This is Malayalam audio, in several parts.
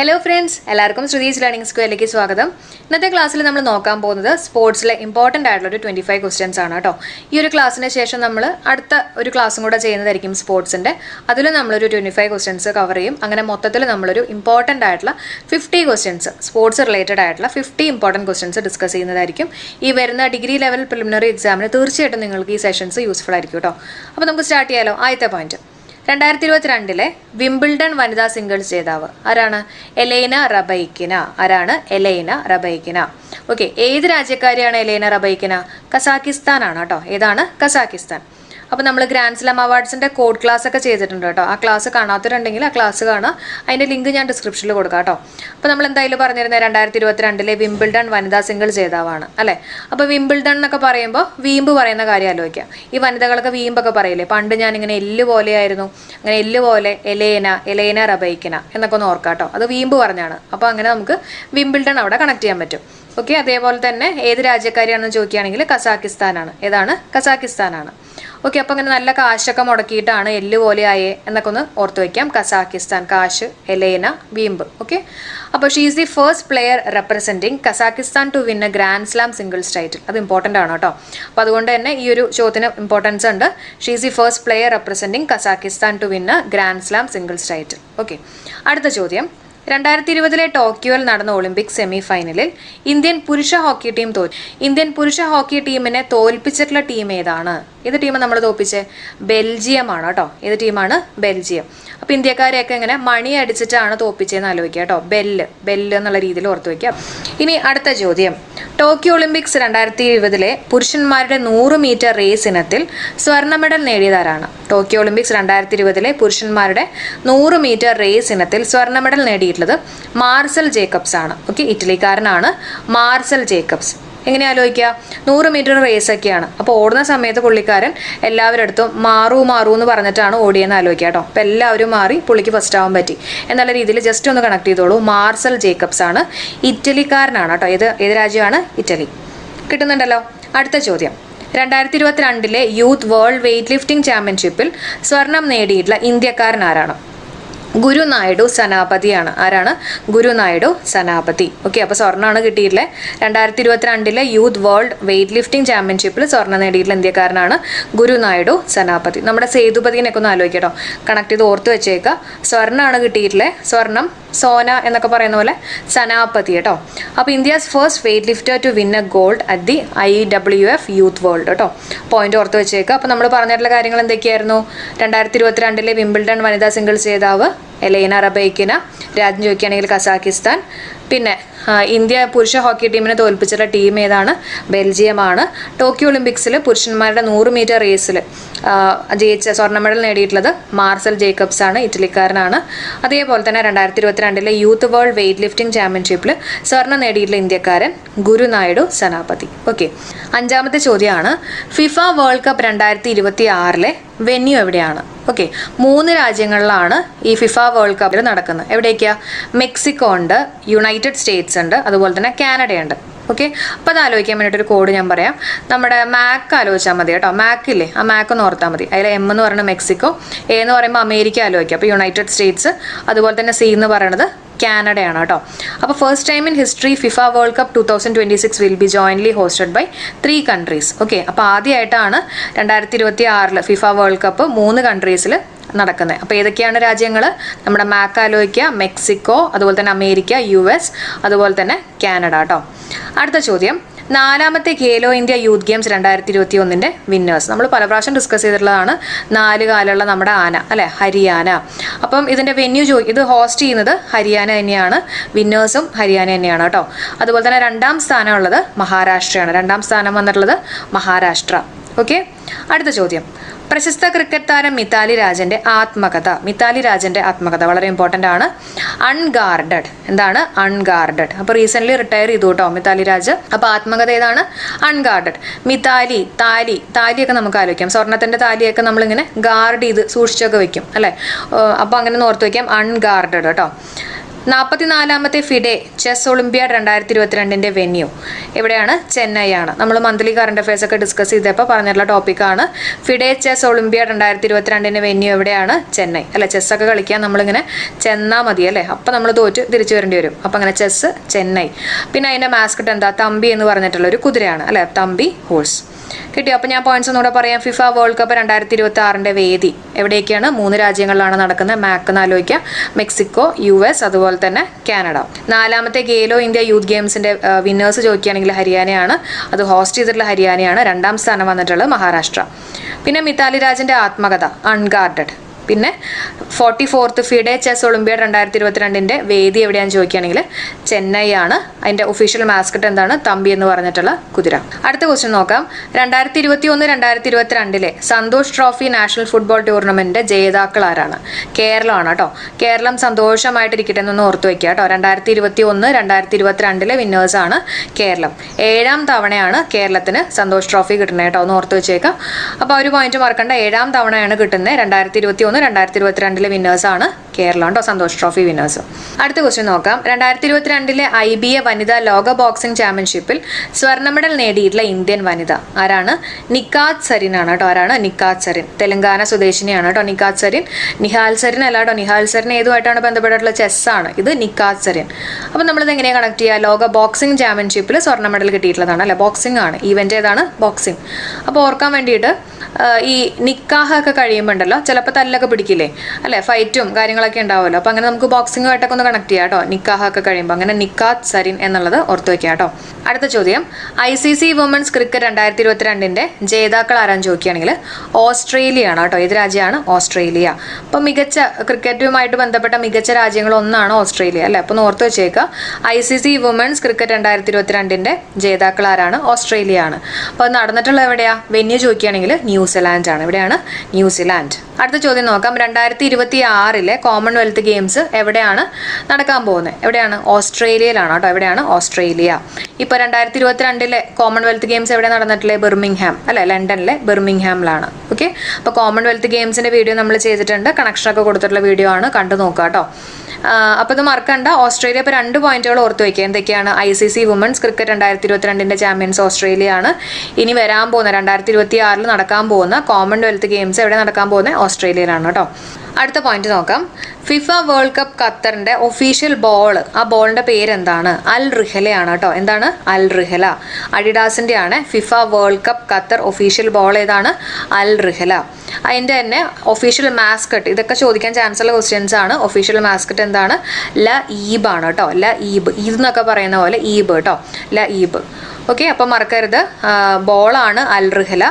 ഹലോ ഫ്രണ്ട്സ് എല്ലാവർക്കും ശ്രുതീസ് ലേണിംഗ് സ്ക്വയറിലേക്ക് സ്വാഗതം. ഇന്നത്തെ ക്ലാസ്സിൽ നമ്മൾ നോക്കാൻ പോകുന്നത് സ്പോർട്സിലെ ഇമ്പോർട്ടന്റ് ആയിട്ടുള്ള ഒരു ട്വന്റി ഫൈവ് ക്വസ്റ്റ്യൻസ് ആണ് കേട്ടോ. ഈ ഒരു ക്ലാസ്സിന് ശേഷം നമ്മൾ അടുത്ത ഒരു ക്ലാസ്സും കൂടെ ചെയ്യുന്നതായിരിക്കും സ്പോർട്സിന്റെ അതിൽ നമ്മളൊരു ട്വന്റി ഫൈവ് ക്വസ്റ്റ്യൻസ് കവർ ചെയ്യും. അങ്ങനെ മൊത്തത്തിൽ നമ്മളൊരു ഇമ്പോർട്ടന്റ് ആയിട്ടുള്ള ഫിഫ്റ്റി ക്വസ്റ്റ്യൻസ് സ്പോർട്സ് റിലേറ്റഡ് ആയിട്ടുള്ള ഫിഫ്റ്റി ഇമ്പോർട്ടന്റ് ക്വസ്റ്റ്യൻസ് ഡിസ്കസ് ചെയ്യുന്നതായിരിക്കും. ഈ വരുന്ന ഡിഗ്രി ലെവൽ പ്രിലിമിനറി എക്സാമിന് തീർച്ചയായിട്ടും നിങ്ങൾക്ക് ഈ സെഷൻസ് യൂസ്ഫുൾ ആയിരിക്കും കേട്ടോ. അപ്പോൾ നമുക്ക് സ്റ്റാർട്ട് ചെയ്യാലോ. ആദ്യത്തെ പോയിന്റ് രണ്ടായിരത്തി ഇരുപത്തിരണ്ടിലെ വിംബിൾഡൺ വനിതാ സിംഗിൾസ് ജേതാവ്. ആരാണ്? എലൈന റബൈക്കിന. ആരാണ്? എലൈന റബൈക്കിന. ഓക്കെ ഏത് രാജ്യക്കാരിയാണ് എലൈന റബൈക്കിന? കസാക്കിസ്ഥാനാണ് കേട്ടോ. ഏതാണ്? കസാക്കിസ്ഥാൻ. അപ്പോൾ നമ്മൾ ഗ്രാൻഡ് സ്ലാം അവാർഡ്സിന്റെ കോഡ് ക്ലാസ് ഒക്കെ ചെയ്തിട്ടുണ്ട് കേട്ടോ. ആ ക്ലാസ് കാണാത്തവരുണ്ടെങ്കിൽ ആ ക്ലാസ് കാണാം അതിന്റെ ലിങ്ക് ഞാൻ ഡിസ്ക്രിപ്ഷനിൽ കൊടുക്കാം കേട്ടോ. അപ്പോൾ നമ്മൾ എന്തായാലും പറഞ്ഞിരുന്നത് രണ്ടായിരത്തി ഇരുപത്തിരണ്ടിലെ വിംബിൾഡൺ വനിതാ സിംഗിൾ ജേതാവാണ് അല്ലേ? അപ്പോൾ വിംബിൾഡൺ എന്നൊക്കെ പറയുമ്പോൾ വീമ്പ് പറയുന്ന കാര്യം ആലോചിക്കാം. ഈ വനിതകളൊക്കെ വീമ്പൊക്കെ പറയില്ലേ? പണ്ട് ഞാൻ ഇങ്ങനെ എല്ല് പോലെയായിരുന്നു. അങ്ങനെ എല്ല് പോലെ എലേന എലേന റബൈക്കന എന്നൊക്കെ ഒന്ന് ഓർക്കാം കേട്ടോ. അത് വീമ്പ് പറഞ്ഞാണ്. അപ്പോൾ അങ്ങനെ നമുക്ക് വിംബിൾഡൺ അവിടെ കണക്ട് ചെയ്യാൻ പറ്റും. ഓക്കെ അതേപോലെ തന്നെ ഏത് രാജ്യക്കാരിയാണെന്ന് ചോദിക്കുകയാണെങ്കിൽ കസാക്കിസ്ഥാനാണ്. ഏതാണ്? കസാക്കിസ്ഥാനാണ്. ഓക്കെ അപ്പോൾ അങ്ങനെ നല്ല കാശൊക്കെ മുടക്കിയിട്ടാണ് എല്ല് ആയേ എന്നൊക്കെ ഒന്ന് ഓർത്ത് വയ്ക്കാം കസാക്കിസ്ഥാൻ കാശ് എലേന വീമ്പ്. ഓക്കെ? അപ്പോൾ she is the first player representing Kazakhstan to win a grand slam singles title അത് ഇമ്പോർട്ടന്റ് ആണ് കേട്ടോ. അപ്പോൾ അതുകൊണ്ട് തന്നെ ഈ ഒരു ചോദ്യത്തിന് ഇമ്പോർട്ടൻസ് ഉണ്ട്. She is the first player representing Kazakhstan to win a grand slam singles title okay? അടുത്ത ചോദ്യം. രണ്ടായിരത്തി ഇരുപതിലെ ടോക്കിയോയിൽ നടന്ന ഒളിമ്പിക് സെമി ഫൈനലിൽ ഇന്ത്യൻ പുരുഷ ഹോക്കി ടീം തോറ്റു. ഇന്ത്യൻ പുരുഷ ഹോക്കി ടീമിനെ തോൽപ്പിച്ചിട്ടുള്ള ടീം ഏതാണ്? ഏത് ടീം നമ്മൾ തോൽപ്പിച്ചത് ബെൽജിയമാണ് കേട്ടോ. ഏത് ടീമാണ്? ബെൽജിയം. അപ്പോൾ ഇന്ത്യക്കാരെയൊക്കെ ഇങ്ങനെ മണി അടിച്ചിട്ടാണ് തോപ്പിച്ചതെന്ന് ആലോചിക്കുക കേട്ടോ. ബെല്ല് ബെല്ല് എന്നുള്ള രീതിയിൽ ഓർത്ത് വയ്ക്കുക ഇനി അടുത്ത ചോദ്യം. ടോക്കിയോ ഒളിമ്പിക്സ് രണ്ടായിരത്തി ഇരുപതിലെ പുരുഷന്മാരുടെ നൂറ് മീറ്റർ റേസ് ഇനത്തിൽ സ്വർണ മെഡൽ നേടിയതാരാണ്? ടോക്കിയോ ഒളിമ്പിക്സ് രണ്ടായിരത്തി ഇരുപതിലെ പുരുഷന്മാരുടെ നൂറ് മീറ്റർ റേസ് ഇനത്തിൽ സ്വർണ മെഡൽ നേടിയിട്ടുള്ളത് മാർസൽ ജേക്കബ്സ് ആണ് ഓക്കെ ഇറ്റലിക്കാരനാണ് മാർസൽ ജേക്കബ്സ്. എങ്ങനെ ആലോചിക്കുക? നൂറ് മീറ്റർ റേസ് ഒക്കെയാണ്. അപ്പോൾ ഓടുന്ന സമയത്ത് പുള്ളിക്കാരൻ എല്ലാവരുടെ അടുത്തും മാറൂ മാറൂ എന്ന് പറഞ്ഞിട്ടാണ് ഓടിയെന്ന് ആലോചിക്കുക കേട്ടോ. അപ്പോൾ എല്ലാവരും മാറി പുള്ളിക്ക് ഫസ്റ്റ് ആവാൻ പറ്റി. എന്നുള്ള രീതിയിൽ ജസ്റ്റ് ഒന്ന് കണക്ട് ചെയ്തോളൂ. മാർസൽ ജേക്കബ്സ് ആണ്. ഇറ്റലിക്കാരനാണ് കേട്ടോ. ഏത് ഏത് രാജ്യമാണ്? ഇറ്റലി. കിട്ടുന്നുണ്ടല്ലോ. അടുത്ത ചോദ്യം. രണ്ടായിരത്തി ഇരുപത്തിരണ്ടിലെ യൂത്ത് വേൾഡ് വെയ്റ്റ് ലിഫ്റ്റിംഗ് ചാമ്പ്യൻഷിപ്പിൽ സ്വർണം നേടിയിട്ടുള്ള ഇന്ത്യക്കാരൻ ആരാണ്? ഗുരു നായിഡു സനാപതിയാണ്. ആരാണ്? ഗുരു നായിഡു സനാപതി. ഓക്കെ അപ്പോൾ സ്വർണമാണ് കിട്ടിയിട്ടുള്ളത് രണ്ടായിരത്തി ഇരുപത്തിരണ്ടിലെ യൂത്ത് വേൾഡ് വെയ്റ്റ് ലിഫ്റ്റിംഗ് ചാമ്പ്യൻഷിപ്പിൽ സ്വർണം നേടിയിട്ടുള്ള ഇന്ത്യക്കാരനാണ് ഗുരു നായിഡു സനാപതി. നമ്മുടെ സേതുപതിനെയൊക്കെ ഒന്ന് ആലോചിക്കട്ടോ. കണക്ട് ചെയ്ത് ഓർത്ത് വെച്ചേക്കുക സ്വർണമാണ് കിട്ടിയിട്ടുള്ളത് സ്വർണം സോന എന്നൊക്കെ പറയുന്ന പോലെ സനാപതി കേട്ടോ. അപ്പോൾ India's first weight lifter to win a gold at the I W F youth world കേട്ടോ. പോയിന്റ് ഓർത്ത് വെച്ചേക്കുക അപ്പോൾ നമ്മൾ പറഞ്ഞിട്ടുള്ള കാര്യങ്ങൾ എന്തൊക്കെയായിരുന്നു? രണ്ടായിരത്തി ഇരുപത്തിരണ്ടിലെ വിംബിൾഡൺ വനിതാ സിംഗിൾസ് ജേതാവ് എലൈന അറബൈക്കിന രാജ്യം ചോദിക്കുകയാണെങ്കിൽ കസാക്കിസ്ഥാൻ പിന്നെ ഇന്ത്യ പുരുഷ ഹോക്കി ടീമിനെ തോൽപ്പിച്ചിട്ടുള്ള ടീം ഏതാണ്? ബെൽജിയമാണ്. ടോക്കിയോ ഒളിമ്പിക്സിൽ പുരുഷന്മാരുടെ നൂറ് മീറ്റർ റേസിൽ ജയിച്ച സ്വർണ മെഡൽ നേടിയിട്ടുള്ളത് മാർസൽ ജേക്കബ്സ് ആണ് ഇറ്റലിക്കാരനാണ്. അതേപോലെ തന്നെ രണ്ടായിരത്തി ഇരുപത്തിരണ്ടിലെ യൂത്ത് വേൾഡ് വെയ്റ്റ് ലിഫ്റ്റിംഗ് ചാമ്പ്യൻഷിപ്പിൽ സ്വർണം നേടിയിട്ടുള്ള ഇന്ത്യക്കാരൻ ഗുരു നായിഡു സനാപതി. ഓക്കെ. അഞ്ചാമത്തെ ചോദ്യമാണ്. ഫിഫ വേൾഡ് കപ്പ് രണ്ടായിരത്തി ഇരുപത്തി ആറിലെ വെന്യൂ എവിടെയാണ്? ഓക്കെ. മൂന്ന് രാജ്യങ്ങളിലാണ് ഈ ഫിഫ വേൾഡ് കപ്പിൽ നടക്കുന്നത്. എവിടേക്കാ? മെക്സിക്കോ ഉണ്ട് യുണൈറ്റഡ് സ്റ്റേറ്റ്സ് ഉണ്ട്. അതുപോലെ തന്നെ കാനഡയുണ്ട് ഓക്കെ അപ്പോൾ അത് ആലോചിക്കാൻ വേണ്ടിയിട്ട് ഒരു കോഡ് ഞാൻ പറയാം. നമ്മുടെ മാക്ക് ആലോചിച്ചാൽ മതി കേട്ടോ. മാക്ക് ഇല്ലേ? ആ മാക്ക് ഒന്ന് ഓർത്താൽ മതി. അതിൽ എം എന്ന് പറയുന്നത് മെക്സിക്കോ എ എന്ന് പറയുമ്പോൾ അമേരിക്ക ആലോചിക്കുക അപ്പോൾ യുണൈറ്റഡ് സ്റ്റേറ്റ്സ് അതുപോലെ തന്നെ സി എന്ന് പറയുന്നത് കാനഡയാണ് കേട്ടോ. അപ്പോൾ first time in history FIFA World Cup two thousand twenty six will be jointly hosted by three countries okay അപ്പോൾ ആദ്യമായിട്ടാണ് രണ്ടായിരത്തി ഇരുപത്തി ആറിൽ ഫിഫ വേൾഡ് കപ്പ് മൂന്ന് കൺട്രീസിൽ നടക്കുന്നത് അപ്പോൾ ഏതൊക്കെയാണ് രാജ്യങ്ങൾ നമ്മുടെ മാക്കാലോയ്ക്ക മെക്സിക്കോ അതുപോലെ തന്നെ അമേരിക്ക യു എസ് അതുപോലെ തന്നെ കാനഡ കേട്ടോ അടുത്ത ചോദ്യം. നാലാമത്തെ ഖേലോ ഇന്ത്യ യൂത്ത് ഗെയിംസ് രണ്ടായിരത്തി ഇരുപത്തി ഒന്നിന്റെ വിന്നേഴ്സ്. നമ്മൾ പല പ്രാവശ്യം ഡിസ്കസ് ചെയ്തിട്ടുള്ളതാണ് നാല് കാലുള്ള നമ്മുടെ ആന അല്ലെ? ഹരിയാന. അപ്പം ഇതിന്റെ വെന്യൂ ചോ ഇത് ഹോസ്റ്റ് ചെയ്യുന്നത് ഹരിയാന തന്നെയാണ്. വിന്നേഴ്സും ഹരിയാന തന്നെയാണ് കേട്ടോ അതുപോലെ തന്നെ രണ്ടാം സ്ഥാനമുള്ളത് മഹാരാഷ്ട്രയാണ്. രണ്ടാം സ്ഥാനം വന്നിട്ടുള്ളത് മഹാരാഷ്ട്ര. ഓക്കെ അടുത്ത ചോദ്യം. പ്രശസ്ത ക്രിക്കറ്റ് താരം മിതാലി രാജന്റെ ആത്മകഥ. മിതാലി രാജന്റെ ആത്മകഥ വളരെ ഇമ്പോർട്ടന്റ് ആണ്. അൺഗാർഡഡ് എന്താണ്? അൺഗാർഡഡ് അപ്പോൾ റീസെന്റ് റിട്ടയർ ചെയ്തു കേട്ടോ മിതാലി രാജ്. അപ്പോൾ ആത്മകഥ ഏതാണ്? അൺഗാർഡഡ് മിതാലി താലി. താലിയൊക്കെ നമുക്ക് ആലോചിക്കാം. സ്വർണത്തിന്റെ താലിയൊക്കെ നമ്മളിങ്ങനെ ഗാർഡ് ചെയ്ത് സൂക്ഷിച്ചൊക്കെ വെക്കും. അല്ലേ? അപ്പോൾ അങ്ങനെ ഓർത്ത് വയ്ക്കാം അൺഗാർഡഡ് കേട്ടോ. നാൽപ്പത്തിനാലാമത്തെ ഫിഡെ ചെസ് ഒളിമ്പ്യാഡ് രണ്ടായിരത്തി ഇരുപത്തിരണ്ടിന്റെ വെന്യൂ. എവിടെയാണ്? ചെന്നൈയാണ്. നമ്മൾ മന്ത്ലി കറണ്ട് അഫയേഴ്സ് ഒക്കെ ഡിസ്കസ് ചെയ്തപ്പോൾ പറഞ്ഞിട്ടുള്ള ടോപ്പിക്കാണ് ഫിഡെ ചെസ് ഒളിമ്പ്യാഡ് രണ്ടായിരത്തി ഇരുപത്തിരണ്ടിന്റെ വെന്യൂ എവിടെയാണ്? ചെന്നൈ. അല്ല ചെസ്സൊക്കെ കളിക്കാൻ നമ്മളിങ്ങനെ ചെന്നാൽ മതി അല്ലേ? അപ്പം നമ്മൾ തോറ്റ് തിരിച്ചു വരേണ്ടി വരും. അപ്പം അങ്ങനെ ചെസ്സ് ചെന്നൈ. പിന്നെ അതിന്റെ മാസ്കറ്റ് എന്താ? തമ്പി എന്ന് പറഞ്ഞിട്ടുള്ള ഒരു കുതിരയാണ് അല്ലേ? തമ്പി ഹോഴ്സ് കിട്ടിയോ? അപ്പോൾ ഞാൻ പോയിന്റ്സ് ഒന്നുകൂടെ പറയാം. ഫിഫ വേൾഡ് കപ്പ് രണ്ടായിരത്തി ഇരുപത്തി ആറിന്റെ വേദി എവിടെയൊക്കെയാണ്? മൂന്ന് രാജ്യങ്ങളിലാണ് നടക്കുന്നത്. മാക്കെന്ന് ആലോചിക്കുക മെക്സിക്കോ യു എസ് അതുപോലെ തന്നെ കാനഡ. നാലാമത്തെ ഗേലോ ഇന്ത്യ യൂത്ത് ഗെയിംസിന്റെ വിന്നേഴ്സ് ചോദിക്കുകയാണെങ്കിൽ ഹരിയാനയാണ്. അത് ഹോസ്റ്റ് ചെയ്തിട്ടുള്ള ഹരിയാനയാണ്. രണ്ടാം സ്ഥാനം വന്നിട്ടുള്ളത് മഹാരാഷ്ട്ര. പിന്നെ മിതാലി രാജിന്റെ ആത്മകഥ അൺഗാർഡഡ് പിന്നെ forty fourth FIDE chess olympiad രണ്ടായിരത്തി ഇരുപത്തിരണ്ടിന്റെ വേദി എവിടെയാണെന്ന് ചോദിക്കുകയാണെങ്കിൽ ചെന്നൈ ആണ് അതിന്റെ ഒഫീഷ്യൽ മാസ്കറ്റ് എന്താണ്? തമ്പി എന്ന് പറഞ്ഞിട്ടുള്ള കുതിര. അടുത്ത ക്വസ്റ്റ്യൻ നോക്കാം. രണ്ടായിരത്തി ഇരുപത്തി ഒന്ന് രണ്ടായിരത്തി ഇരുപത്തിരണ്ടിലെ സന്തോഷ് ട്രോഫി നാഷണൽ ഫുട്ബോൾ ടൂർണമെന്റിന്റെ ജേതാക്കൾ ആരാണ്? കേരളമാണ് കേട്ടോ. കേരളം സന്തോഷമായിട്ടിരിക്കട്ടെ എന്നൊന്ന് ഓർത്ത് വയ്ക്കുക കേട്ടോ. രണ്ടായിരത്തി ഇരുപത്തി ഒന്ന് രണ്ടായിരത്തി ഇരുപത്തിരണ്ടിലെ വിന്നേഴ്സാണ് കേരളം. ഏഴാം തവണയാണ് കേരളത്തിന് സന്തോഷ് ട്രോഫി കിട്ടുന്നത് കേട്ടോ. ഒന്ന് ഓർത്ത് വെച്ചേക്കാം. അപ്പോൾ ഒരു പോയിന്റ് മറക്കണ്ട. ഏഴാം തവണയാണ് കിട്ടുന്നത്. രണ്ടായിരത്തി ഇരുപത്തി ഒന്ന് രണ്ടായിരത്തി ഇരുപത്തിരണ്ടിലെ ആണ് കേരളം കേട്ടോ സന്തോഷ് ട്രോഫി വിന്നേഴ്സ് അടുത്ത ക്വസ്റ്റ്യൻ നോക്കാം. രണ്ടായിരത്തി ഇരുപത്തിരണ്ടിലെ ഐ ബി എ വനിതാ ലോക ബോക്സിംഗ് ചാമ്പ്യൻഷിപ്പിൽ സ്വർണ മെഡൽ നേടിയിട്ടുള്ള ഇന്ത്യൻ വനിത ആരാണ്? നിക്കാത് സരിൻ ആണ് കേട്ടോ. ആരാണ്? നിക്കാത് സരിൻ. തെലങ്കാന സ്വദേശിനിയാണ് കേട്ടോ നിക്കാത് സരിൻ. നിഹാൽ സരിൻ അല്ല കേട്ടോ. നിഹാൽ സരിൻ ഏതുമായിട്ടാണ് ബന്ധപ്പെട്ടിട്ടുള്ള ആണ്. ഇത് നിക്കാത് സരിൻ. അപ്പം ഇത് എങ്ങനെയാണ് കണക്ട് ചെയ്യുക? ലോക ബോക്സിംഗ് ചാമ്പ്യൻഷിപ്പിൽ സ്വർണ മെഡൽ കിട്ടിയിട്ടുള്ളതാണ് അല്ലെ? ബോക്സിംഗ് ആണ്. ഈവന്റ് ഏതാണ്? ബോക്സിംഗ് അപ്പോൾ ഓർക്കാൻ വേണ്ടിയിട്ട് ഈ നിക്കാഹൊക്കെ ഉണ്ടല്ലോ ചിലപ്പോൾ തല്ലൊക്കെ പിടിക്കില്ലേ? അല്ലെ? ഫൈറ്റും കാര്യങ്ങളൊക്കെ ഉണ്ടാവുമല്ലോ. അപ്പോൾ അങ്ങനെ നമുക്ക് ബോക്സിങ്ങുമായിട്ടൊക്കെ ഒന്ന് കണക്ട് ചെയ്യാം കേട്ടോ. നിക്കാഹൊക്കെ കഴിയുമ്പോൾ അങ്ങനെ നിക്കാത്ത് സരിൻ എന്നുള്ളത് ഓർത്ത് വയ്ക്കുക കേട്ടോ. അടുത്ത ചോദ്യം. I C C women's cricket രണ്ടായിരത്തി ഇരുപത്തിരണ്ടിന്റെ ജേതാക്കൾ ആരാന്ന് ചോദിക്കുകയാണെങ്കിൽ ഓസ്ട്രേലിയ ആണ് കേട്ടോ. ഏത് രാജ്യമാണ്? ഓസ്ട്രേലിയ. അപ്പോൾ മികച്ച ക്രിക്കറ്റുമായിട്ട് ബന്ധപ്പെട്ട മികച്ച രാജ്യങ്ങളൊന്നാണ് ഓസ്ട്രേലിയ അല്ലേ? അപ്പോൾ ഓർത്ത് വെച്ചേക്കുക. I C C women's cricket രണ്ടായിരത്തി ഇരുപത്തിരണ്ടിന്റെ ജേതാക്കൾ ആരാണ്? ഓസ്ട്രേലിയ ആണ് അപ്പോൾ നടന്നിട്ടുള്ള എവിടെയാ? വെന്യൂ ചോദിക്കുകയാണെങ്കിൽ ന്യൂസിലാൻഡ് ആണ് എവിടെയാണ് ന്യൂസിലാൻഡ്. അടുത്ത ചോദ്യം നോക്കാം. രണ്ടായിരത്തി ഇരുപത്തി ആറിലെ കോമൺവെൽത്ത് ഗെയിംസ് എവിടെയാണ് നടക്കാൻ പോകുന്നത്? എവിടെയാണ്? ഓസ്ട്രേലിയയിലാണ് കേട്ടോ. എവിടെയാണ്? ഓസ്ട്രേലിയ. ഇപ്പോൾ രണ്ടായിരത്തി ഇരുപത്തിരണ്ടിലെ കോമൺവെൽത്ത് ഗെയിംസ് എവിടെ നടന്നിട്ടുള്ളത് ബെർമിംഗ്ഹാം അല്ലെ? ലണ്ടനിലെ ബെർമിംഗ്ഹാമിലാണ്. ഓക്കെ? അപ്പോൾ കോമൺവെൽത്ത് ഗെയിംസിന്റെ വീഡിയോ നമ്മൾ ചെയ്തിട്ടുണ്ട്. കണക്ഷനൊക്കെ കൊടുത്തിട്ടുള്ള വീഡിയോ ആണ്. കണ്ടു നോക്കുക കേട്ടോ. അപ്പോൾ ഇത് മറക്കണ്ട. ഓസ്ട്രേലിയ ഇപ്പോൾ രണ്ട് പോയിന്റുകൾ ഓർത്ത് വയ്ക്കുക എന്തൊക്കെയാണ്? I C C women's cricket രണ്ടായിരത്തി ഇരുപത്തിരണ്ടിന്റെ ചാമ്പ്യൻസ് ഓസ്ട്രേലിയ ആണ് ഇനി വരാൻ പോകുന്ന രണ്ടായിരത്തി ഇരുപത്തി ആറിൽ നടക്കാൻ പോകുന്ന കോമൺവെൽത്ത് ഗെയിംസ് എവിടെ നടക്കാൻ പോകുന്നത്? ഓസ്ട്രേലിയയിലാണ് കേട്ടോ. അടുത്ത പോയിന്റ് നോക്കാം. ഫിഫ വേൾഡ് കപ്പ് ഖത്തറിന്റെ ഒഫീഷ്യൽ ബോൾ. ആ ബോളിന്റെ പേര് എന്താണ് അൽ റിഹലയാണ് കേട്ടോ എന്താണ്? Al Rihla. അഡിഡാസിന്റെ ആണ് FIFA world cup Qatar official ball ഏതാണ്? Al Rihla. അതിന്റെ തന്നെ ഒഫീഷ്യൽ മാസ്കറ്റ് ഇതൊക്കെ ചോദിക്കാൻ ചാൻസ് ഉള്ള ക്വസ്റ്റ്യൻസ് ആണ്. ഒഫീഷ്യൽ മാസ്കറ്റ് എന്താണ്? ല ഈബ് ആണ് കേട്ടോ ല ഈബ്. ഈദ് എന്നൊക്കെ പറയുന്ന പോലെ ഈബ് കേട്ടോ ല ഈബ്. ഓക്കെ അപ്പം മറക്കരുത്. ബോളാണ് അൽ റിഹല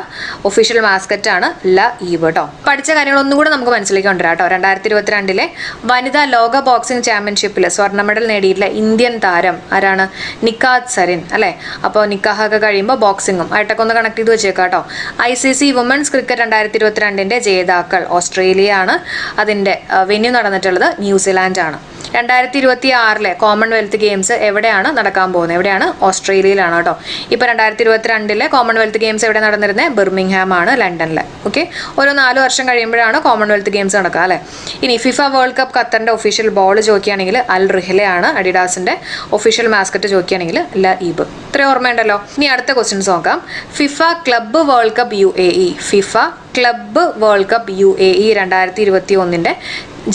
ഒഫീഷ്യൽ മാസ്കറ്റാണ് ല കേട്ടോ പഠിച്ച കാര്യങ്ങളൊന്നും കൂടെ നമുക്ക് മനസ്സിലേക്ക് കൊണ്ടുവരാം കേട്ടോ. രണ്ടായിരത്തി ഇരുപത്തിരണ്ടിലെ വനിതാ ലോക ബോക്സിംഗ് ചാമ്പ്യൻഷിപ്പിൽ സ്വർണ മെഡൽ നേടിയിട്ടുള്ള ഇന്ത്യൻ താരം ആരാണ്? നിക്കാത് സരിൻ അല്ലേ? അപ്പോൾ നിക്കാഹ് ഒക്കെ കഴിയുമ്പോൾ ബോക്സിങ്ങും ആയിട്ടൊക്കെ ഒന്ന് കണക്ട് ചെയ്ത് വെച്ചേക്കാം കേട്ടോ. I C C women's cricket രണ്ടായിരത്തി ഇരുപത്തിരണ്ടിന്റെ ജേതാക്കൾ ഓസ്ട്രേലിയ ആണ് അതിന്റെ വെന്യൂ നടന്നിട്ടുള്ളത് ന്യൂസിലാൻഡ് ആണ് രണ്ടായിരത്തി ഇരുപത്തി ആറിലെ കോമൺവെൽത്ത് ഗെയിംസ് എവിടെയാണ് നടക്കാൻ പോകുന്നത്? എവിടെയാണ്? ഓസ്ട്രേലിയയിലാണ് കേട്ടോ. ഇപ്പോൾ രണ്ടായിരത്തി ഇരുപത്തിരണ്ടിലെ കോമൺവെൽത്ത് ഗെയിംസ് എവിടെ നടന്നിരുന്നത് ബിർമിംഗ്ഹാം ആണ് ലണ്ടനിൽ ഓക്കെ ഓരോ നാല് വർഷം കഴിയുമ്പോഴാണ് കോമൺവെൽത്ത് ഗെയിംസ് നടക്കുക അല്ലേ? ഇനി ഫിഫ വേൾഡ് കപ്പ് ഖത്തറിന്റെ ഒഫീഷ്യൽ ബോൾ ചോദിക്കുകയാണെങ്കിൽ അൽ റിഹലയാണ് അഡിഡാസിന്റെ ഒഫീഷ്യൽ മാസ്കറ്റ് ചോദിക്കുകയാണെങ്കിൽ ല ഈബ് ഇത്രയും ഓർമ്മയുണ്ടല്ലോ. ഇനി അടുത്ത ക്വസ്റ്റ്യൻസ് നോക്കാം. FIFA club world cup U A E FIFA club world cup U A E രണ്ടായിരത്തി ഇരുപത്തി ഒന്നിന്റെ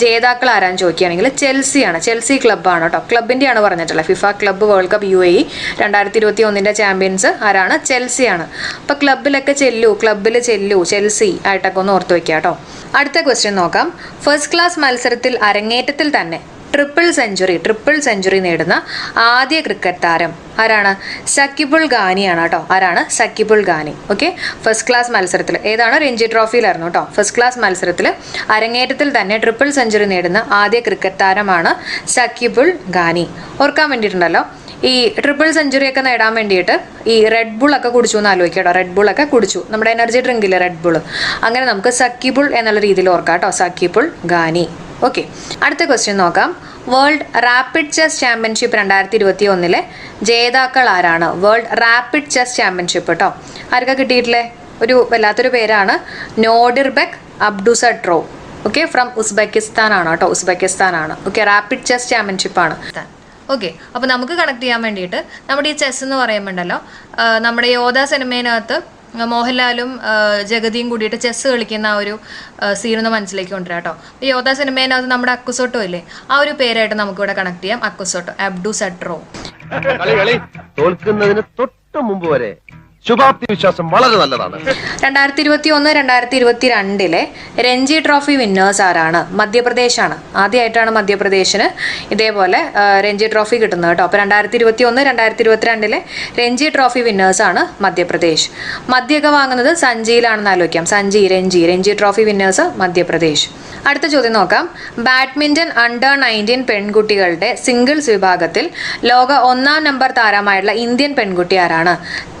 ജേതാക്കൾ ആരാന്ന് ചോദിക്കുകയാണെങ്കിൽ ചെൽസിയാണ്. ചെൽസി ക്ലബ്ബാണ് കേട്ടോ. ക്ലബിന്റെയാണ് പറഞ്ഞിട്ടുള്ളത്. FIFA club world cup U A E രണ്ടായിരത്തി ഇരുപത്തി ഒന്നിന്റെ ചാമ്പ്യൻസ് ആരാണ്? ചെൽസിയാണ്. അപ്പോൾ ക്ലബിലൊക്കെ ചെല്ലു. ക്ലബ്ബിൽ ചെല്ലു. ചെൽസി ആയിട്ടൊക്കെ ഒന്ന് ഓർത്ത് വയ്ക്കുക കേട്ടോ. അടുത്ത ക്വസ്റ്റ്യൻ നോക്കാം. ഫസ്റ്റ് ക്ലാസ് മത്സരത്തിൽ അരങ്ങേറ്റത്തിൽ തന്നെ ട്രിപ്പിൾ സെഞ്ചുറി ട്രിപ്പിൾ സെഞ്ചുറി നേടുന്ന ആദ്യ ക്രിക്കറ്റ് താരം ആരാണ്? സക്കിബുൾ ഗാനിയാണ് കേട്ടോ. ആരാണ്? Sakibul Gani. Okay first class മത്സരത്തിൽ ഏതാണ്? രഞ്ജി ട്രോഫിയിലായിരുന്നു കേട്ടോ. ഫസ്റ്റ് ക്ലാസ് മത്സരത്തിൽ അരങ്ങേറ്റത്തിൽ തന്നെ ട്രിപ്പിൾ സെഞ്ചുറി നേടുന്ന ആദ്യ ക്രിക്കറ്റ് താരമാണ് സക്കിബുൾ ഗാനി. ഓർക്കാൻ വേണ്ടിയിട്ടുണ്ടല്ലോ. ഈ ട്രിപ്പിൾ സെഞ്ചുറി ഒക്കെ നേടാൻ വേണ്ടിയിട്ട് ഈ റെഡ് ബുൾ ഒക്കെ കുടിച്ചു എന്ന് ആലോചിക്കുക കേട്ടോ. റെഡ് ബുൾ ഒക്കെ കുടിച്ചു. നമ്മുടെ എനർജി ഡ്രിങ്കില്ലേ റെഡ് ബുൾ അങ്ങനെ നമുക്ക് സക്കിബുൾ എന്നുള്ള രീതിയിൽ ഓർക്കാം കേട്ടോ. സക്കിബുൾ ഗാനി. ഓക്കെ അടുത്ത ക്വസ്റ്റ്യൻ നോക്കാം. വേൾഡ് റാപ്പിഡ് ചെസ് ചാമ്പ്യൻഷിപ്പ് രണ്ടായിരത്തി ഇരുപത്തി ഒന്നിലെ ജേതാക്കൾ ആരാണ്? വേൾഡ് റാപ്പിഡ് ചെസ് ചാമ്പ്യൻഷിപ്പ് കേട്ടോ ആർക്കാ കിട്ടിയിട്ടില്ലേ ഒരു വല്ലാത്തൊരു പേരാണ്. Nodirbek Abdusattorov okay from Uzbekistan ആണ് കേട്ടോ ഉസ്ബെക്കിസ്ഥാൻ ആണ് ഓക്കെ റാപ്പിഡ് ചെസ് ചാമ്പ്യൻഷിപ്പ് ആണ്. ഓക്കെ അപ്പോൾ നമുക്ക് കണക്ട് ചെയ്യാൻ വേണ്ടിയിട്ട് നമ്മുടെ ഈ ചെസ് എന്ന് പറയുമ്പോണ്ടല്ലോ നമ്മുടെ യോധ സിനിമേനകത്ത് മോഹൻലാലും ജഗതിയും കൂടിയിട്ട് ചെസ് കളിക്കുന്ന ആ ഒരു സീൻ ഒന്ന് മനസ്സിലേക്ക് കൊണ്ടുവരാം കേട്ടോ യോധ സിനിമേനകത്ത് നമ്മുടെ അക്കുസോട്ടോ ഇല്ലേ? ആ ഒരു പേരായിട്ട് നമുക്കിവിടെ കണക്ട് ചെയ്യാം. അക്കുസോട്ടോ അബ്ഡു സെട്രോ തോൽക്കുന്നതിന് തൊട്ട് മുമ്പ് വരെ ശുഭാപ്തി വിശ്വാസം വളരെ നല്ലതാണ്. രണ്ടായിരത്തി ഇരുപത്തി ഒന്ന് രണ്ടായിരത്തി ഇരുപത്തി രണ്ടിലെ രഞ്ജി ട്രോഫി വിന്നേഴ്സ് ആരാണ്? മധ്യപ്രദേശാണ്. ആദ്യമായിട്ടാണ് മധ്യപ്രദേശിന് ഇതേപോലെ രഞ്ജി ട്രോഫി കിട്ടുന്നത് കേട്ടോ. അപ്പോൾ രണ്ടായിരത്തി ഇരുപത്തി ഒന്ന് രണ്ടായിരത്തി ഇരുപത്തിരണ്ടിലെ രഞ്ജി ട്രോഫി വിന്നേഴ്സ് ആണ് മധ്യപ്രദേശ്. മദ്യമൊക്കെ വാങ്ങുന്നത് സഞ്ജിയിലാണെന്ന് ആലോചിക്കാം. സഞ്ജി Ranji. Ranji trophy winners Madhya Pradesh. അടുത്ത ചോദ്യം നോക്കാം. ബാഡ്മിന്റൺ അണ്ടർ നയന്റീൻ പെൺകുട്ടികളുടെ സിംഗിൾസ് വിഭാഗത്തിൽ ലോക ഒന്നാം നമ്പർ താരമായിട്ടുള്ള ഇന്ത്യൻ പെൺകുട്ടി ആരാണ്?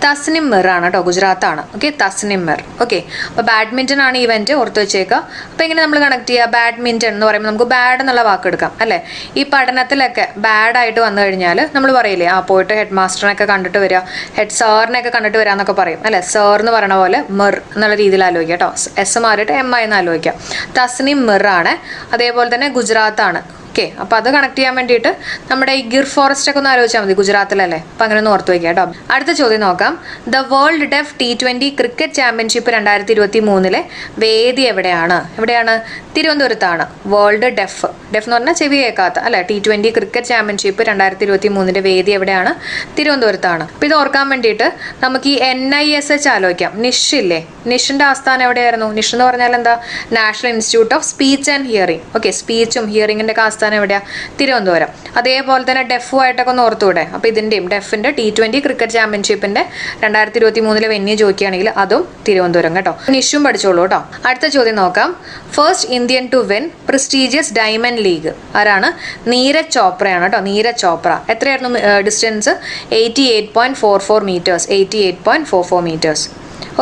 തസ്നിം മിർ ആണ് കേട്ടോ. ഗുജറാത്താണ്. ഓക്കെ തസ്നിം മിർ. ഓക്കെ അപ്പോൾ ബാഡ്മിന്റൺ ആണ് ഇവന്റ് ഓർത്ത് വെച്ചേക്കുക അപ്പോൾ എങ്ങനെ നമ്മൾ കണക്ട് ചെയ്യുക ബാഡ്മിന്റൺ എന്ന് പറയുമ്പോൾ നമുക്ക് ബാഡ് എന്നുള്ള വാക്ക് എടുക്കാം അല്ലേ? ഈ പഠനത്തിലൊക്കെ ബാഡ് ആയിട്ട് വന്നു കഴിഞ്ഞാൽ നമ്മൾ പറയില്ലേ ആ പോയിട്ട് ഹെഡ് മാസ്റ്ററിനൊക്കെ കണ്ടിട്ട് വരിക ഹെഡ് സാറിനെയൊക്കെ കണ്ടിട്ട് വരിക എന്നൊക്കെ പറയും അല്ലേ? സാർ എന്ന് പറയുന്ന പോലെ മിർ എന്നുള്ള രീതിയിൽ ആലോചിക്കുക കേട്ടോ. എസ് മാറിയിട്ട് എം ഐ എന്ന് ആലോചിക്കാം. തസ്നിം മിർ ആണ് അതേപോലെ തന്നെ ഗുജറാത്താണ്. ഓക്കെ അപ്പോൾ അത് കണക്ട് ചെയ്യാൻ വേണ്ടിയിട്ട് നമ്മുടെ ഈ ഗിർ ഫോറസ്റ്റ് ഒക്കെ ഒന്ന് ആലോചിച്ചാൽ മതി ഗുജറാത്തിലല്ലേ? അപ്പോൾ അങ്ങനെ ഒന്ന് ഓർത്ത് വയ്ക്കുക കേട്ടോ. അടുത്ത ചോദ്യം നോക്കാം. The world deaf T twenty cricket championship രണ്ടായിരത്തി ഇരുപത്തി മൂന്നിലെ വേദി എവിടെയാണ്? എവിടെയാണ്? തിരുവനന്തപുരത്താണ്. വേൾഡ് ഡെഫ് ഡെഫ് എന്ന് പറഞ്ഞാൽ ചെവി കേൾക്കാത്ത അല്ലെ? ടി ട്വന്റി ക്രിക്കറ്റ് ചാമ്പ്യൻഷിപ്പ് രണ്ടായിരത്തി ഇരുപത്തി മൂന്നിന്റെ വേദി എവിടെയാണ്? തിരുവനന്തപുരത്താണ്. അപ്പോൾ ഇത് ഓർക്കാൻ വേണ്ടിയിട്ട് നമുക്ക് ഈ എൻ ഐ എസ് എച്ച് ആലോചിക്കാം. നിഷ് ഇല്ലേ? നിഷിന്റെ ആസ്ഥാനം എവിടെയായിരുന്നു? നിഷ് എന്ന് പറഞ്ഞാൽ എന്താ? National institute of speech and hearing okay സ്പീച്ചും ഹിയറിംഗിന്റെ ഒക്കെ ആസ്ഥാനം എവിടെയാണ് തിരുവനന്തപുരം. അതേപോലെ തന്നെ ഡെഫു ആയിട്ടൊക്കെ ഒന്ന് ഓർത്തുകൂടെ അപ്പോൾ ഇതിന്റെയും ഡെഫിന്റെ ടി ട്വന്റി ക്രിക്കറ്റ് ചാമ്പ്യൻഷിപ്പിന്റെ രണ്ടായിരത്തി ഇരുപത്തി മൂന്നിലെ വെന്യൂ ചോദിക്കുകയാണെങ്കിൽ അതും തിരുവനന്തപുരം കേട്ടോ. നിഷും പഠിച്ചോളൂ കേട്ടോ. അടുത്ത ചോദ്യം നോക്കാം. First Indian to win prestigious diamond league ആരാണ്? നീരജ് ചോപ്രയാണ് കേട്ടോ. നീരജ് ചോപ്ര. എത്രയായിരുന്നു distance eighty eight point four four metres eighty eight point four four metres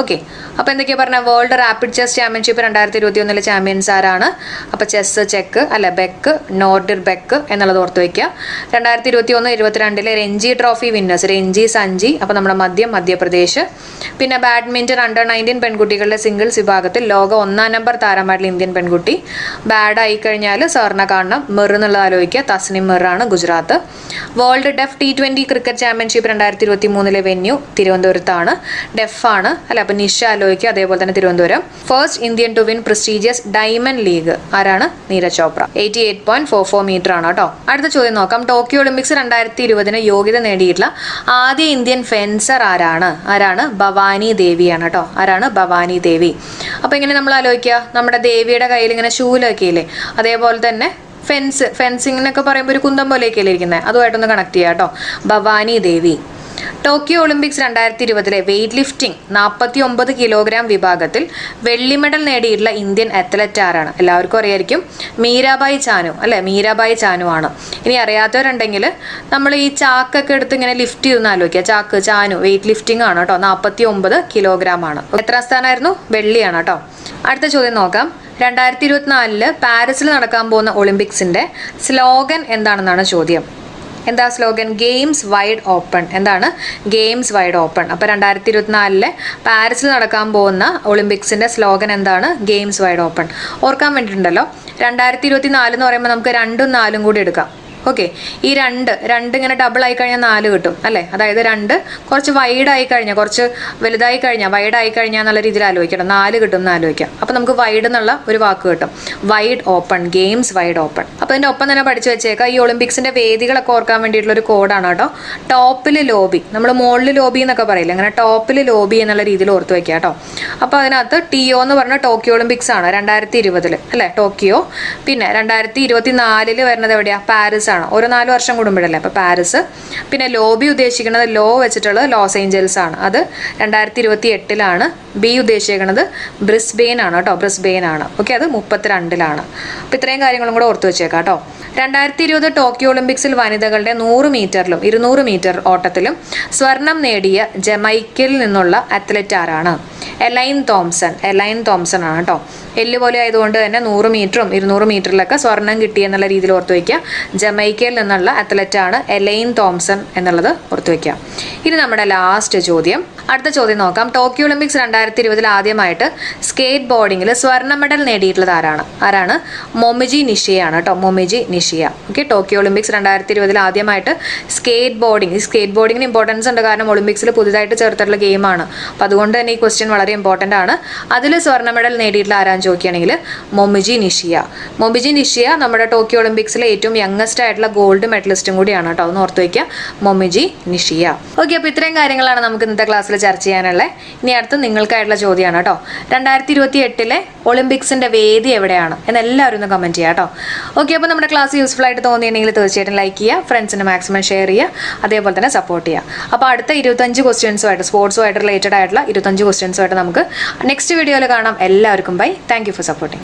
okay അപ്പോൾ എന്തൊക്കെയാ പറഞ്ഞ? വേൾഡ് റാപ്പിഡ് ചെസ് ചാമ്പ്യൻഷിപ്പ് രണ്ടായിരത്തി ഇരുപത്തി ഒന്നിലെ ചാമ്പ്യൻസ് ആരാണ്? അപ്പോൾ ചെസ് ചെക്ക് അല്ല ബെക്ക് നോർഡിർ ബെക്ക് എന്നുള്ളത് ഓർത്ത് വയ്ക്കുക. രണ്ടായിരത്തി ഇരുപത്തി ഒന്ന് ഇരുപത്തിരണ്ടിലെ രഞ്ജി ട്രോഫി വിന്നേഴ്സ് രഞ്ജി സഞ്ജി അപ്പോൾ നമ്മുടെ മധ്യം മധ്യപ്രദേശ്. പിന്നെ ബാഡ്മിന്റൺ അണ്ടർ നയന്റീൻ പെൺകുട്ടികളുടെ സിംഗിൾസ് വിഭാഗത്തിൽ ലോക ഒന്നാം നമ്പർ താരമായിട്ടുള്ള ഇന്ത്യൻ പെൺകുട്ടി. ബാഡ് ആയി കഴിഞ്ഞാൽ സാറിനെ കാണണം. മിർ എന്നുള്ളത് ആലോചിക്കുക. Tasnim മിറാണ് Gujarat. World deaf T twenty cricket championship രണ്ടായിരത്തി ഇരുപത്തി മൂന്നിലെ വെന്യൂ തിരുവനന്തപുരത്താണ് ഡെഫാണ് അല്ല അപ്പോൾ നിഷ ആലോചിക്കുക അതേപോലെ തന്നെ Thiruvananthapuram. First Indian to win prestigious diamond league ആരാണ്? Neeraj Chopra. Eighty eight point four four metre ആണ് കേട്ടോ. അടുത്ത ചോദ്യം നോക്കാം. ടോക്കിയോ ഒളിമ്പിക്സ് രണ്ടായിരത്തി ഇരുപതിന് യോഗ്യത നേടിയിട്ടുള്ള ആദ്യ ഇന്ത്യൻ ഫെൻസർ ആരാണ്? ആരാണ്? ഭവാനി ദേവിയാണ് കേട്ടോ. ആരാണ്? ഭവാനി ദേവി. അപ്പോൾ ഇങ്ങനെ നമ്മൾ ആലോചിക്കുക. നമ്മുടെ ദേവിയുടെ കയ്യിൽ ഇങ്ങനെ ശൂലൊക്കെ ഇല്ലേ? അതേപോലെ തന്നെ ഫെൻസ് ഫെൻസിങ്ങിനൊക്കെ പറയുമ്പോൾ ഒരു കുന്തം പോലെയൊക്കെയല്ലേ ഇരിക്കുന്നത് അതുമായിട്ടൊന്ന് കണക്ട് ചെയ്യാം കേട്ടോ. ഭവാനി ദേവി. ടോക്കിയോ ഒളിമ്പിക്സ് രണ്ടായിരത്തി ഇരുപതിലെ വെയ്റ്റ് ലിഫ്റ്റിംഗ് നാൽപ്പത്തി ഒമ്പത് കിലോഗ്രാം വിഭാഗത്തിൽ വെള്ളി മെഡൽ നേടിയിട്ടുള്ള ഇന്ത്യൻ അത്ലറ്റ് ആരാണ്? എല്ലാവർക്കും അറിയായിരിക്കും. മീരാബായി ചാനു അല്ലെ? മീരാബായി ചാനു ആണ്. ഇനി അറിയാത്തവരുണ്ടെങ്കിൽ നമ്മൾ ഈ ചാക്കൊക്കെ എടുത്ത് ഇങ്ങനെ ലിഫ്റ്റ് ചെയ്യുന്ന ആലോചിക്കുക ചാക്ക് ചാനു വെയ്റ്റ് ലിഫ്റ്റിംഗ് ആണ് കേട്ടോ. നാൽപ്പത്തി ഒമ്പത് കിലോഗ്രാം ആണ്. എത്ര സ്ഥാനമായിരുന്നു? വെള്ളിയാണ് കേട്ടോ. അടുത്ത ചോദ്യം നോക്കാം. രണ്ടായിരത്തി ഇരുപത്തിനാലിൽ പാരീസിൽ നടക്കാൻ പോകുന്ന ഒളിമ്പിക്സിന്റെ സ്ലോഗൻ എന്താണെന്നാണ് ചോദ്യം. എന്താ സ്ലോഗൻ ഗെയിംസ് വൈഡ് ഓപ്പൺ എന്താണ്? ഗെയിംസ് വൈഡ് ഓപ്പൺ അപ്പോൾ രണ്ടായിരത്തി ഇരുപത്തിനാലിലെ പാരീസിൽ നടക്കാൻ പോകുന്ന ഒളിമ്പിക്സിന്റെ സ്ലോഗൻ എന്താണ്? ഗെയിംസ് വൈഡ് ഓപ്പൺ ഓർക്കാൻ വേണ്ടിയിട്ടുണ്ടല്ലോ. രണ്ടായിരത്തി ഇരുപത്തി നാല് എന്ന് പറയുമ്പോൾ നമുക്ക് രണ്ടും നാലും കൂടി എടുക്കാം. ഓക്കെ ഈ രണ്ട് രണ്ട് ഇങ്ങനെ ഡബിൾ ആയി കഴിഞ്ഞാൽ നാല് കിട്ടും അല്ലേ? അതായത് രണ്ട് കുറച്ച് വൈഡ് ആയി കഴിഞ്ഞാൽ കുറച്ച് വലുതായി കഴിഞ്ഞാൽ വൈഡ് ആയി കഴിഞ്ഞാൽ എന്നുള്ള രീതിയിൽ ആലോചിക്കണം. നാല് കിട്ടും എന്ന് ആലോചിക്കാം. അപ്പോൾ നമുക്ക് വൈഡ് എന്നുള്ള ഒരു വാക്ക് കിട്ടും. Wide open games wide open അപ്പോൾ അതിന്റെ ഒപ്പം തന്നെ പഠിച്ചു വെച്ചേക്കാം ഈ ഒളിമ്പിക്സിന്റെ വേദികളൊക്കെ ഓർക്കാൻ വേണ്ടിയിട്ടുള്ള ഒരു കോഡാണ് കേട്ടോ. ടോപ്പിൽ ലോബി നമ്മൾ മുകളിൽ ലോബി എന്നൊക്കെ പറയില്ല? അങ്ങനെ ടോപ്പിൽ ലോബി എന്നുള്ള രീതിയിൽ ഓർത്ത് വെക്കുക കേട്ടോ. അപ്പോൾ അതിനകത്ത് ടി ഒ എന്ന് പറഞ്ഞ ടോക്കിയോ ഒളിമ്പിക്സ് ആണ് രണ്ടായിരത്തി ഇരുപതിൽ അല്ലേ? ടോക്കിയോ പിന്നെ രണ്ടായിരത്തി ഇരുപത്തി നാലിൽ വരുന്നത് എവിടെയാണ് പാരീസ് ആണ്. ഓരോ നാല് വർഷം കൂടുമ്പോഴല്ലേ? അപ്പോൾ പാരീസ്. പിന്നെ ലോബി ഉദ്ദേശിക്കുന്നത് ലോ വെച്ചിട്ടുള്ളത് ലോസ് ഏഞ്ചൽസ് ആണ്. അത് രണ്ടായിരത്തി ഇരുപത്തി എട്ടിലാണ് ബി ഉദ്ദേശിക്കുന്നത് ബ്രിസ്ബെയിൻ ആണ് കേട്ടോ ബ്രിസ്ബെയിൻ ആണ് ഓക്കെ അത് മുപ്പത്തിരണ്ടിലാണ്. അപ്പോൾ ഇത്രയും കാര്യങ്ങളും കൂടെ ഓർത്ത് വെച്ചേക്കാം കേട്ടോ. രണ്ടായിരത്തി ഇരുപത് ടോക്കിയോ ഒളിമ്പിക്സിൽ വനിതകളുടെ നൂറ് മീറ്ററിലും ഇരുന്നൂറ് മീറ്റർ ഓട്ടത്തിലും സ്വർണം നേടിയ ജമൈക്കിൽ നിന്നുള്ള അത്ലറ്റ് ആരാണ്? എലൈൻ തോംസൺ എലൈൻ തോംസൺ ആണ് കേട്ടോ. എല്ല് പോലെ ആയതുകൊണ്ട് തന്നെ നൂറ് മീറ്ററും ഇരുന്നൂറ് മീറ്ററിലൊക്കെ സ്വർണം കിട്ടി എന്നുള്ള രീതിയിൽ ഓർത്ത് വയ്ക്കുക ജമൈക്കയിൽ നിന്നുള്ള അത്ലറ്റ് ആണ് എലൈൻ തോംസൺ എന്നുള്ളത് ഓർത്ത് വയ്ക്കുക ഇനി നമ്മുടെ ലാസ്റ്റ് ചോദ്യം. അടുത്ത ചോദ്യം നോക്കാം. ടോക്കിയോ ഒളിമ്പിക്സ് രണ്ടായിരത്തി രണ്ടായിരത്തി ഇരുപതിൽ ആദ്യമായിട്ട് സ്കേറ്റ് ബോർഡിങ്ങിൽ സ്വർണ മെഡൽ നേടിയിട്ടുള്ളത് ആരാണ്? ആരാണ്? മൊമിജി നിഷിയാണ് കേട്ടോ. Momiji Nishiya. Okay Tokyo Olympics രണ്ടായിരത്തി ഇരുപതിൽ ആദ്യമായിട്ട് സ്കേറ്റ് ബോർഡിംഗ് ഈ സ്കേറ്റ് ബോർഡിങ്ങിന് ഇമ്പോർട്ടൻസ് ഉണ്ട് കാരണം ഒളിമ്പിക്സിൽ പുതുതായിട്ട് ചേർത്തിട്ടുള്ള ഗെയിമാണ് അപ്പോൾ അതുകൊണ്ട് തന്നെ ഈ ക്വസ്റ്റ്യൻ വളരെ ഇമ്പോർട്ടന്റ് ആണ്. അതിൽ സ്വർണ മെഡൽ നേടിയിട്ടുള്ള ആരാന്ന് ചോദിക്കുകയാണെങ്കിൽ മൊമിജി നിഷിയ. മൊമിജി നിഷിയ നമ്മുടെ ടോക്കിയോ ഒളിമ്പിക്സിലെ ഏറ്റവും യങ്ങസ്റ്റ് ആയിട്ടുള്ള ഗോൾഡ് മെഡലിസ്റ്റും കൂടിയാണ് കേട്ടോ. ഒന്ന് ഓർത്ത് വയ്ക്കുക മൊമിജി നിഷിയ. ഓക്കെ അപ്പോൾ ഇത്രയും കാര്യങ്ങളാണ് നമുക്ക് ഇന്നത്തെ ക്ലാസ്സിൽ ചർച്ച ചെയ്യാനുള്ളത്. ഇനി അടുത്ത് നിങ്ങൾക്കായിട്ടുള്ള ചോദ്യമാണ് കേട്ടോ. രണ്ടായിരത്തി ഇരുപത്തി എട്ടിലെ ഒളിമ്പിക്സിന്റെ വേദി എവിടെയാണ്? എന്ന് എല്ലാവരും ഒന്ന് കമന്റ് ചെയ്യാം കേട്ടോ. ഓക്കെ അപ്പോൾ നമ്മുടെ ക്ലാസ് യൂസ്ഫുൾ ആയിട്ട് തോന്നിയിട്ടുണ്ടെങ്കിൽ തീർച്ചയായിട്ടും ലൈക്ക് ചെയ്യുക ഫ്രണ്ട്സിന് മാക്സിമം ഷെയർ ചെയ്യുക അതേപോലെ തന്നെ സപ്പോർട്ട് ചെയ്യുക. അപ്പോൾ അടുത്ത ഇരുപത്തഞ്ച് ക്വസ്റ്റ്യൻസുമായിട്ട് സ്പോർട്സുമായിട്ട് റിലേറ്റഡ് ആയിട്ടുള്ള ഇരുപത്തഞ്ച് ക്വസ്റ്റ്യൻസുമായിട്ട് നമുക്ക് നെക്സ്റ്റ് വീഡിയോയിൽ കാണാം. എല്ലാവർക്കും ബൈ താങ്ക് ഫോർ സപ്പോർട്ടിങ്